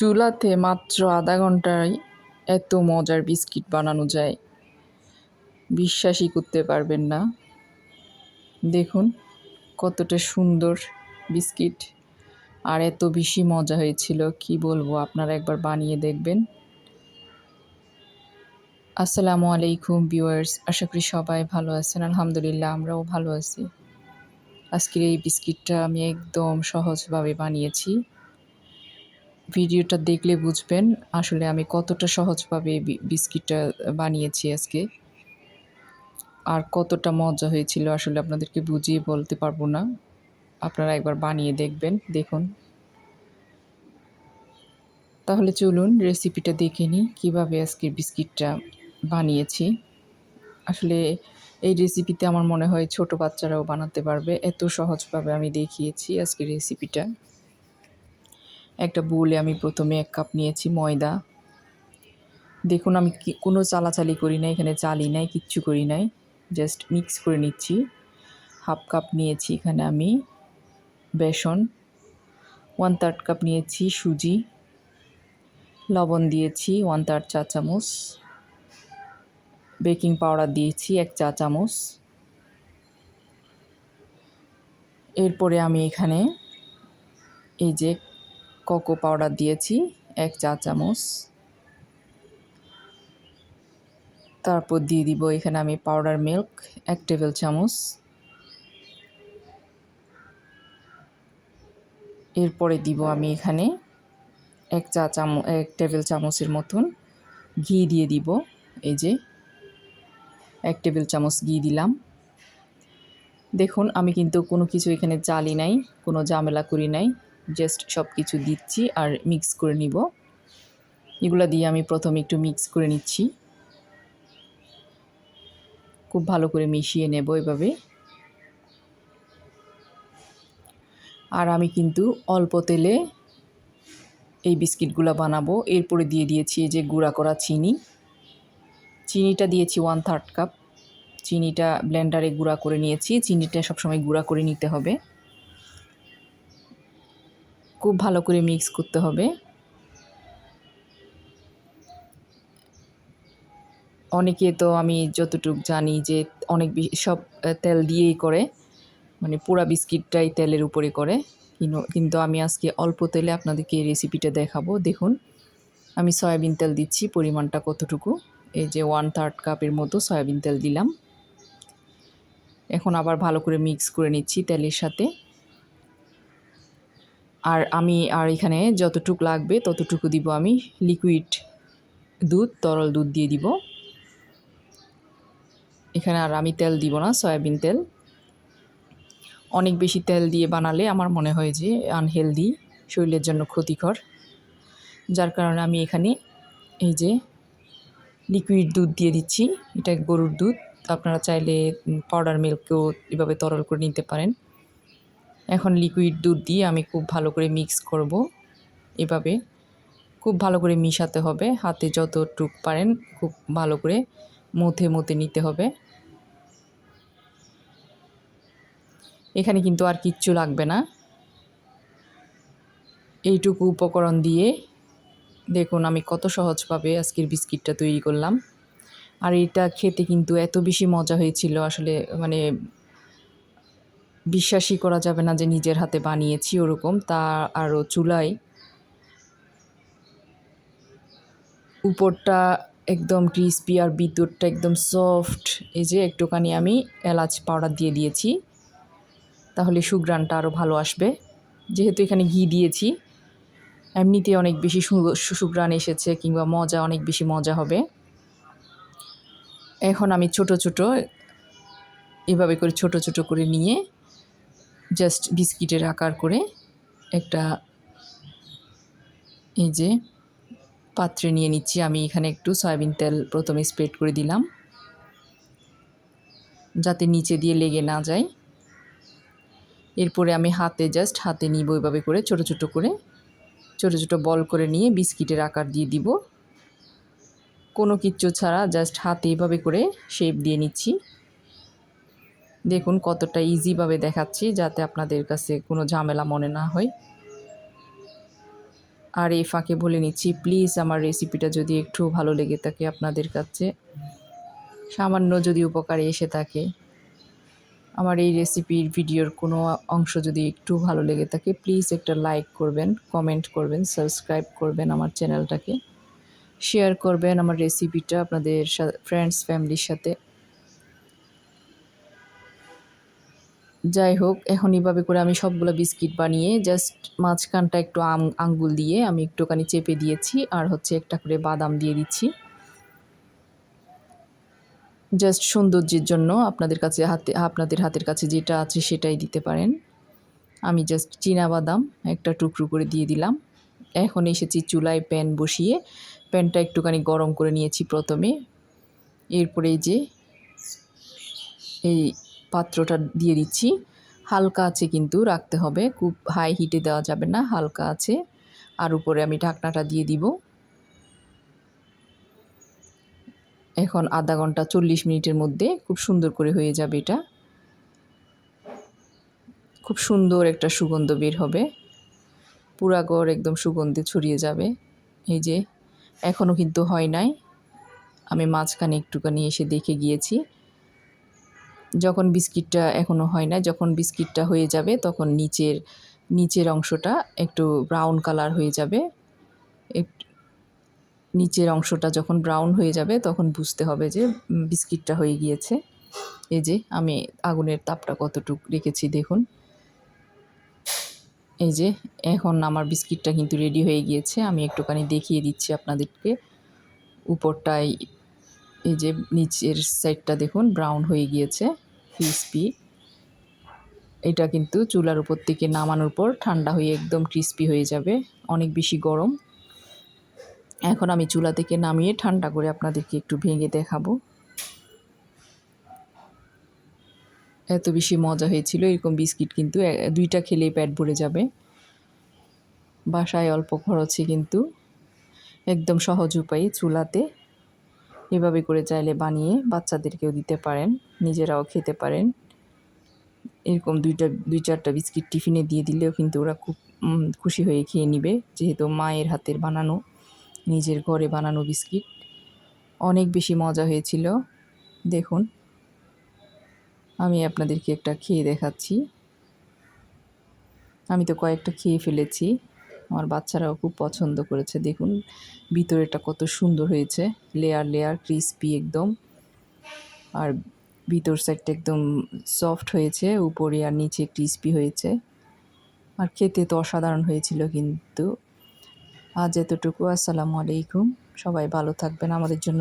চুলাতে মাত্র আধা ঘন্টায় এত মজার বিস্কিট বানানো যায়। বিশ্বাসই করতে পারবেন না। দেখুন, কতটা সুন্দর বিস্কিট। আর এত বেশি মজা হয়েছিল, কি বলব, আপনারা একবার বানিয়ে দেখবেন। আসসালামু আলাইকুম, ভিউয়ার্স। আশা করি সবাই ভালো আছেন। আলহামদুলিল্লাহ, আমরাও ভালো আছি। আজকের এই বিস্কিটটা আমি একদম সহজভাবে বানিয়েছি। ভিডিওটা দেখলে বুঝবেন আসলে আমি কতটা সহজভাবে বিস্কিটটা বানিয়েছি আজকে। আর কতটা মজা হয়েছিল আসলে আপনাদেরকে বুঝিয়ে বলতে পারব না। আপনারা একবার বানিয়ে দেখবেন, দেখুন। তাহলে চলুন রেসিপিটা দেখে নিই, কীভাবে আজকে বিস্কিটটা বানিয়েছি। আসলে এই রেসিপিতে আমার মনে হয় ছোট বাচ্চারাও বানাতে পারবে, এত সহজভাবে আমি দেখিয়েছি আজকে রেসিপিটা। একটা বোলে আমি প্রথমে এক কাপ নিয়েছি ময়দা। দেখুন, আমি কোনো চালাচালি করি না এখানে চালি নাই, কিচ্ছু করি নাই জাস্ট মিক্স করে নিচ্ছি। হাফ কাপ নিয়েছি এখানে আমি বেসন ওয়ান থার্ড কাপ নিয়েছি সুজি, লবণ দিয়েছি ওয়ান থার্ড চা চামচ বেকিং পাউডার দিয়েছি এক চা চামচ। এরপরে আমি এখানে এই যে কোকো পাউডার দিয়েছি, এক চা চামচ। তারপর দিয়ে দিব এখানে আমি পাউডার মিল্ক, এক টেবিল চামচ। এরপরে দিব আমি এখানে এক চা চামচ, এক টেবিল চামচের মতন ঘি দিয়ে দিব, এই যে। এক টেবিল চামচ ঘি দিলাম। দেখুন, আমি কিন্তু কোনো কিছু এখানে চালি নাই, কোনো ঝামেলা করি নাই। জাস্ট সব কিছু দিচ্ছি আর মিক্স করে নিব। এগুলো দিয়ে আমি প্রথমে একটু মিক্স করে নিচ্ছি। খুব ভালো করে মিশিয়ে নেব এভাবে। আর আমি কিন্তু অল্প তেলে এই বিস্কিটগুলো বানাবো। এরপরে দিয়ে দিয়েছি যে গুঁড়া করা চিনি। চিনিটা দিয়েছি ওয়ান থার্ড কাপ চিনিটা ব্লেন্ডারে গুঁড়া করে নিয়েছি। চিনিটা সবসময় গুঁড়া করে নিতে হবে। খুব ভালো করে মিক্স করতে হবে। অনেকে তো আমি যতটুক জানি যে অনেক সব তেল দিয়েই করে মানে পুরা বিস্কিটটাই তেলের উপরে করে। কিনো- কিন্তু আমি আজকে অল্প তেলে আপনাদেরকে এই রেসিপিটা দেখাবো। দেখুন, আমি সয়াবিন তেল দিচ্ছি, পরিমাণটা কতটুকু? এই যে ওয়ান থার্ড কাপের মতো সয়াবিন তেল দিলাম। এখন আবার ভালো করে মিক্স করে নিচ্ছি তেলের সাথে। আর আমি আর এখানে যতটুক লাগবে ততটুকু দিব আমি লিকুইড দুধ, তরল দুধ দিয়ে দিব। এখানে আর আমি তেল দিব না, সয়াবিন তেল। অনেক বেশি তেল দিয়ে বানালে আমার মনে হয় যে আনহেলদি শরীরের জন্য ক্ষতিকর। যার কারণে আমি এখানে এই যে লিকুইড দুধ দিয়ে দিচ্ছি, এটা গরুর দুধ। আপনারা চাইলে পাউডার মিল্ককেও এভাবে তরল করে নিতে পারেন। এখন লিকুইড দুধ দিয়ে আমি খুব ভালো করে মিক্স করব এভাবে। খুব ভালো করে মিশাতে হবে, হাতে যতটুক পারেন খুব ভালো করে মুথে মুথে নিতে হবে। এখানে কিন্তু আর কিচ্ছু লাগবে না। এইটুকু উপকরণ দিয়ে দেখুন আমি কত সহজভাবে আজকের বিস্কিটটা তৈরি করলাম। আর এটা খেতে কিন্তু এত বেশি মজা হয়েছিল, আসলে মানে বিশ্বাসই করা যাবে না যে নিজের হাতে বানিয়েছি ওরকম, তা আরও চুলায় উপরটা একদম ক্রিস্পি আর বিদ্যুৎটা একদম সফট এই যে একটুখানি আমি এলাচ পাউডার দিয়ে দিয়েছি। তাহলে সুগ্রানটা আরও ভালো আসবে। যেহেতু এখানে ঘি দিয়েছি, এমনিতে অনেক বেশি সুগ্রান এসেছে কিংবা মজা, অনেক বেশি মজা হবে। এখন আমি ছোট ছোট, এভাবে করে ছোট ছোট করে নিয়ে জাস্ট বিস্কিটের আকার করে একটা এই যে পাত্রে নিয়ে নিচ্ছি। আমি এখানে একটু সয়াবিন তেল প্রথমে স্প্রেড করে দিলাম। যাতে নিচে দিয়ে লেগে না যায়। এরপরে আমি হাতে জাস্ট হাতে নিব এভাবে করে ছোট ছোট করে। ছোট ছোট বল করে নিয়ে বিস্কিটের আকার দিয়ে দিব। কোনো কিচ্ছু ছাড়া জাস্ট হাতে এভাবে করে শেপ দিয়ে নিচ্ছি। দেখুন কতটা ইজিভাবে দেখাচ্ছি যাতে আপনাদের কাছে কোনো ঝামেলা মনে না হয়। আর এই ফাঁকে বলে নিচ্ছি প্লিজ আমার রেসিপিটা যদি একটু ভালো লেগে থাকে আপনাদের কাছে, সামান্য যদি উপকারে এসে থাকে, আমার এই রেসিপির ভিডিওর কোনো অংশ যদি একটু ভালো লেগে থাকে প্লিজ একটা লাইক করবেন কমেন্ট করবেন সাবস্ক্রাইব করবেন আমার চ্যানেলটাকে শেয়ার করবেন আমার রেসিপিটা আপনাদের ফ্রেন্ডস ফ্যামিলির সাথে। যাই হোক এখন এভাবে করে আমি সবগুলো বিস্কিট বানিয়ে জাস্ট মাঝখানটা একটু আঙ্গুল দিয়ে আমি একটুখানি চেপে দিয়েছি আর হচ্ছে একটা করে বাদাম দিয়ে দিচ্ছি। জাস্ট সৌন্দর্যের জন্য আপনাদের কাছে হাতে, আপনাদের হাতের কাছে যেটা আছে সেটাই দিতে পারেন। আমি জাস্ট বাদাম একটা টুকরো করে দিয়ে দিলাম। এখন এসেছি চুলায় প্যান বসিয়ে, প্যানটা একটুখানি গরম করে নিয়েছি প্রথমে। এরপরে যে, এই পাত্রটা দিয়ে দিচ্ছি। হালকা আছে কিন্তু রাখতে হবে। খুব হাই হিটে দেওয়া যাবে না, হালকা আছে। আর উপরে আমি ঢাকনাটা দিয়ে দিব। এখন আধা ঘণ্টা চল্লিশ মিনিটের মধ্যে খুব সুন্দর করে হয়ে যাবে এটা। খুব সুন্দর একটা সুগন্ধ বের হবে। পুরা গড় একদম সুগন্ধে ছড়িয়ে যাবে। এই যে এখনও কিন্তু হয় নাই। আমি মাঝখানে একটুখানি এসে দেখে গিয়েছি। যখন বিস্কিটটা এখনও হয় না, যখন বিস্কিটটা হয়ে যাবে তখন নিচের নিচের অংশটা একটু ব্রাউন কালার হয়ে যাবে। নিচের অংশটা যখন ব্রাউন হয়ে যাবে তখন বুঝতে হবে যে বিস্কিটটা হয়ে গিয়েছে। এই যে, আমি আগুনের তাপটা কতটুকু রেখেছি দেখুন। এই যে, এখন আমার বিস্কিটটা কিন্তু রেডি হয়ে গিয়েছে। আমি একটুখানি দেখিয়ে দিচ্ছি আপনাদেরকে। উপরটায় এই যে নিচের সাইডটা দেখুন ব্রাউন হয়ে গিয়েছে ক্রিসপি এটা কিন্তু চুলার উপর থেকে নামানোর পর ঠান্ডা হয়ে একদম ক্রিসপি হয়ে যাবে, অনেক বেশি গরম। এখন আমি চুলা থেকে নামিয়ে ঠান্ডা করে আপনাদেরকে একটু ভেঙে দেখাবো। এত বেশি মজা হয়েছিল, এরকম বিস্কিট কিন্তু দুইটা খেলেই পেট ভরে যাবে। বাসায় অল্প খরচে কিন্তু একদম সহজ উপায়ে চুলাতে এভাবে করে চাইলে বানিয়ে বাচ্চাদেরকেও দিতে পারেন, নিজেরাও খেতে পারেন। এরকম দুইটা, দুই চারটা বিস্কিট টিফিনে দিয়ে দিলেও কিন্তু ওরা খুব খুশি হয়ে খেয়ে নিবে। যেহেতু মায়ের হাতের বানানো, নিজের ঘরে বানানো বিস্কিট। অনেক বেশি মজা হয়েছিল। দেখুন, আমি আপনাদেরকে একটা খেয়ে দেখাচ্ছি। আমি তো কয়েকটা খেয়ে ফেলেছি। আমার বাচ্চারাও খুব পছন্দ করেছে। দেখুন ভিতরেটা কত সুন্দর হয়েছে। লেয়ার লেয়ার ক্রিসপি একদম। আর ভিতর সাইডটা একদম সফট হয়েছে, উপরে আর নিচে ক্রিসপি হয়েছে। আর খেতে তো অসাধারণ হয়েছিল কিন্তু। আজ এতটুকু, আসসালামু আলাইকুম। সবাই ভালো থাকবেন। আমাদের জন্য